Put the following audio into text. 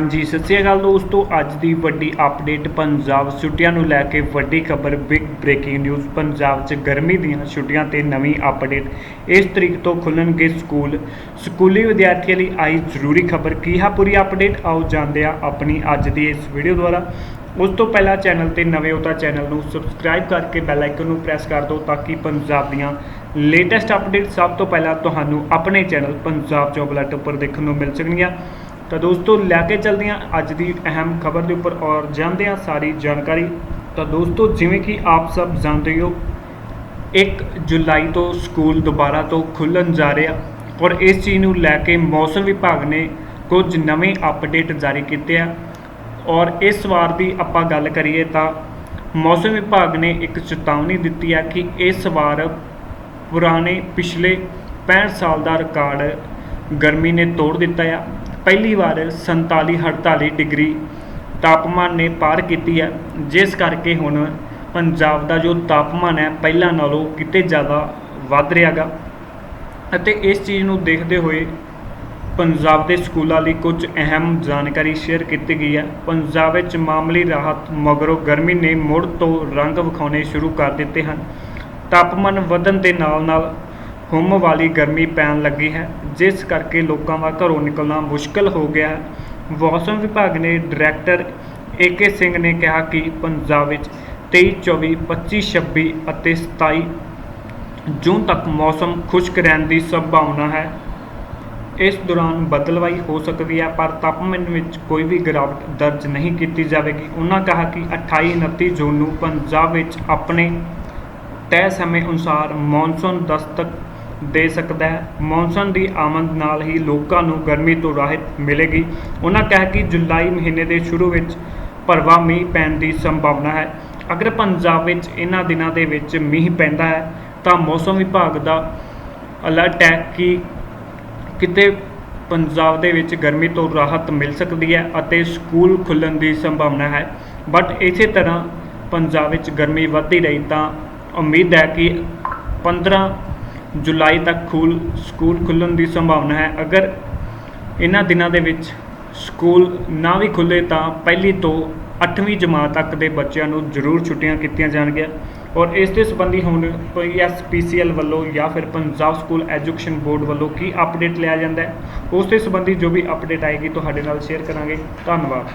ਹਾਂਜੀ, ਸਤਿ ਸ਼੍ਰੀ ਅਕਾਲ ਦੋਸਤੋ। ਅੱਜ ਦੀ ਵੱਡੀ ਅਪਡੇਟ ਪੰਜਾਬ ਛੁੱਟੀਆਂ ਨੂੰ ਲੈ ਕੇ ਵੱਡੀ ਖਬਰ ਬਿਗ ਬ੍ਰੇਕਿੰਗ ਨਿਊਜ਼ ਪੰਜਾਬ 'ਚ ਗਰਮੀ ਦੀਆਂ ਛੁੱਟੀਆਂ ਤੇ ਨਵੀਂ ਅਪਡੇਟ ਇਸ ਤਰੀਕ ਤੋਂ ਖੁੱਲਣਗੇ ਸਕੂਲ। ਸਕੂਲੀ ਵਿਦਿਆਰਥੀਆਂ ਲਈ ਆਈ ਜ਼ਰੂਰੀ ਖਬਰ ਕੀ ਹੈ ਪੂਰੀ ਅਪਡੇਟ ਆਓ ਜਾਣਦੇ ਹਾਂ ਆਪਣੀ ਅੱਜ ਦੀ ਇਸ ਵੀਡੀਓ ਦੁਆਰਾ। ਉਸ ਤੋਂ ਪਹਿਲਾਂ ਚੈਨਲ ਤੇ ਨਵੇਂ ਹੋ ਤਾਂ ਚੈਨਲ ਨੂੰ ਸਬਸਕ੍ਰਾਈਬ ਕਰਕੇ ਬੈਲ ਆਈਕਨ ਨੂੰ ਪ੍ਰੈਸ ਕਰ ਦਿਓ ਤਾਂ ਕਿ ਪੰਜਾਬ ਦੀਆਂ ਲੇਟੈਸਟ ਅਪਡੇਟ ਸਭ ਤੋਂ ਪਹਿਲਾਂ ਤੁਹਾਨੂੰ ਆਪਣੇ ਚੈਨਲ ਪੰਜਾਬ ਜੋਬ ਅਲਰਟ ਉੱਪਰ ਦੇਖਣ ਨੂੰ ਮਿਲ ਸਕਣਗੀਆਂ। ਤਾਂ ਦੋਸਤੋ, ਲੈ ਕੇ ਚੱਲਦੇ ਹਾਂ ਅੱਜ ਦੀ ਅਹਿਮ ਖਬਰ ਦੇ ਉੱਪਰ ਔਰ ਜਾਣਦੇ ਹਾਂ ਸਾਰੀ ਜਾਣਕਾਰੀ। ਤਾਂ ਦੋਸਤੋ, ਜਿਵੇਂ ਕਿ ਆਪ ਸਭ ਜਾਣਦੇ ਹੋ 1 ਜੁਲਾਈ ਤੋਂ ਸਕੂਲ ਦੁਬਾਰਾ ਤੋਂ ਖੁੱਲਣ ਜਾ ਰਿਹਾ ਔਰ ਇਸ ਚੀਜ਼ ਨੂੰ ਲੈ ਕੇ ਮੌਸਮ ਵਿਭਾਗ ਨੇ ਕੁਝ ਨਵੇਂ ਅਪਡੇਟ ਜਾਰੀ ਕੀਤੇ ਆ। ਔਰ ਇਸ ਵਾਰ ਦੀ ਆਪਾਂ ਗੱਲ ਕਰੀਏ ਤਾਂ ਮੌਸਮ ਵਿਭਾਗ ਨੇ ਇੱਕ ਚੇਤਾਵਨੀ ਦਿੱਤੀ ਹੈ ਕਿ ਇਸ ਵਾਰ ਪੁਰਾਣੇ ਪਿਛਲੇ 65 ਸਾਲ ਦਾ ਰਿਕਾਰਡ ਗਰਮੀ ਨੇ ਤੋੜ ਦਿੱਤਾ ਆ। ਪਹਿਲੀ ਵਾਰ 47 48 ਡਿਗਰੀ ਤਾਪਮਾਨ ਨੇ ਪਾਰ ਕੀਤੀ ਹੈ, ਜਿਸ ਕਰਕੇ ਹੁਣ ਪੰਜਾਬ ਦਾ ਜੋ ਤਾਪਮਾਨ ਹੈ, ਪਹਿਲਾਂ ਨਾਲੋਂ ਕਿਤੇ ਜ਼ਿਆਦਾ ਵੱਧ ਰਿਹਾਗਾ ਅਤੇ ਇਸ ਚੀਜ਼ ਨੂੰ ਦੇਖਦੇ ਹੋਏ ਪੰਜਾਬ ਦੇ ਸਕੂਲਾਂ ਲਈ ਕੁਝ ਅਹਿਮ ਜਾਣਕਾਰੀ ਸ਼ੇਅਰ ਕੀਤੀ ਗਈ ਹੈ। ਪੰਜਾਬ ਵਿੱਚ ਮਾਮੂਲੀ ਰਾਹਤ ਮਗਰੋਂ ਗਰਮੀ ਨੇ ਮੁੜ ਤੋਂ ਰੰਗ ਵਿਖਾਉਣੇ ਸ਼ੁਰੂ ਕਰ ਦਿੱਤੇ ਹਨ। ਤਾਪਮਾਨ ਵਧਣ ਦੇ ਨਾਲ ਨਾਲ ਹੁੰਮ ਵਾਲੀ ਗਰਮੀ ਪੈਣ ਲੱਗੀ ਹੈ, ਜਿਸ ਕਰਕੇ ਲੋਕਾਂ ਦਾ ਘਰੋਂ ਨਿਕਲਣਾ ਮੁਸ਼ਕਲ ਹੋ ਗਿਆ ਹੈ। ਮੌਸਮ ਵਿਭਾਗ ਨੇ ਡਾਇਰੈਕਟਰ ਏਕੇ ਸਿੰਘ ਨੇ ਕਿਹਾ ਕਿ ਪੰਜਾਬ ਵਿੱਚ 23 24 25 26 ਅਤੇ 27 ਜੂਨ ਤੱਕ ਮੌਸਮ ਖੁਸ਼ਕ ਰਹਿਣ ਦੀ ਸੰਭਾਵਨਾ ਹੈ। ਇਸ ਦੌਰਾਨ ਬਦਲਵਾਈ ਹੋ ਸਕਦੀ ਹੈ, ਪਰ ਤਾਪਮਾਨ ਵਿੱਚ ਕੋਈ ਵੀ ਗਿਰਾਵਟ ਦਰਜ ਨਹੀਂ ਕੀਤੀ ਜਾਵੇਗੀ। ਉਹਨਾਂ ਕਿਹਾ ਕਿ 28 29 ਜੂਨ ਨੂੰ ਪੰਜਾਬ ਵਿੱਚ ਆਪਣੇ ਤੈਅ ਸਮੇਂ ਅਨੁਸਾਰ ਮੌਨਸੂਨ ਦਸਤਕ ਦੇ ਸਕਦਾ ਹੈ। ਮੌਨਸੂਨ ਦੀ ਆਮਦ ਨਾਲ ਹੀ ਲੋਕਾਂ ਨੂੰ ਗਰਮੀ ਤੋਂ ਰਾਹਤ ਮਿਲੇਗੀ। ਉਹਨਾਂ ਕਿਹਾ ਕਿ ਜੁਲਾਈ ਮਹੀਨੇ ਦੇ ਸ਼ੁਰੂ ਵਿੱਚ ਭਰਵਾ ਮੀਂਹ ਪੈਣ ਦੀ ਸੰਭਾਵਨਾ ਹੈ। ਅਗਰ ਪੰਜਾਬ ਵਿੱਚ ਇਹਨਾਂ ਦਿਨਾਂ ਦੇ ਵਿੱਚ ਮੀਂਹ ਪੈਂਦਾ ਹੈ, ਤਾਂ ਮੌਸਮ ਵਿਭਾਗ ਦਾ ਅਲਰਟ ਹੈ ਕਿ ਕਿਤੇ ਪੰਜਾਬ ਦੇ ਵਿੱਚ ਗਰਮੀ ਤੋਂ ਰਾਹਤ ਮਿਲ ਸਕਦੀ ਹੈ ਅਤੇ ਸਕੂਲ ਖੁੱਲਣ ਦੀ ਸੰਭਾਵਨਾ ਹੈ। ਬਟ ਇਸੇ ਤਰ੍ਹਾਂ ਪੰਜਾਬ ਵਿੱਚ ਗਰਮੀ ਵੱਧਦੀ ਰਹੀ, ਤਾਂ ਉਮੀਦ ਹੈ ਕਿ 15 ਜੁਲਾਈ ਤੱਕ ਖੂਲ, ਸਕੂਲ ਖੁੱਲਣ ਦੀ ਸੰਭਾਵਨਾ ਹੈ। ਅਗਰ ਇਹਨਾਂ ਦਿਨਾਂ ਦੇ ਵਿੱਚ ਸਕੂਲ ਨਾ ਵੀ ਖੁੱਲੇ, ਤਾਂ ਪਹਿਲੀ ਤੋਂ 8ਵੀਂ ਜਮਾਤ ਤੱਕ ਦੇ ਬੱਚਿਆਂ ਨੂੰ ਜ਼ਰੂਰ ਛੁੱਟੀਆਂ ਕੀਤੀਆਂ ਜਾਣਗੀਆਂ। ਔਰ ਇਸ ਦੇ ਸੰਬੰਧੀ ਹੁਣ ਕੋਈ ਐਸਪੀਸੀਐਲ ਵੱਲੋਂ ਜਾਂ ਫਿਰ ਪੰਜਾਬ ਸਕੂਲ ਐਜੂਕੇਸ਼ਨ ਬੋਰਡ ਵੱਲੋਂ ਕੀ ਅਪਡੇਟ ਲਿਆ ਜਾਂਦਾ ਹੈ, ਉਸ ਦੇ ਸੰਬੰਧੀ ਜੋ ਵੀ ਅਪਡੇਟ ਆਏਗੀ ਤੁਹਾਡੇ ਨਾਲ ਸ਼ੇਅਰ ਕਰਾਂਗੇ। ਧੰਨਵਾਦ।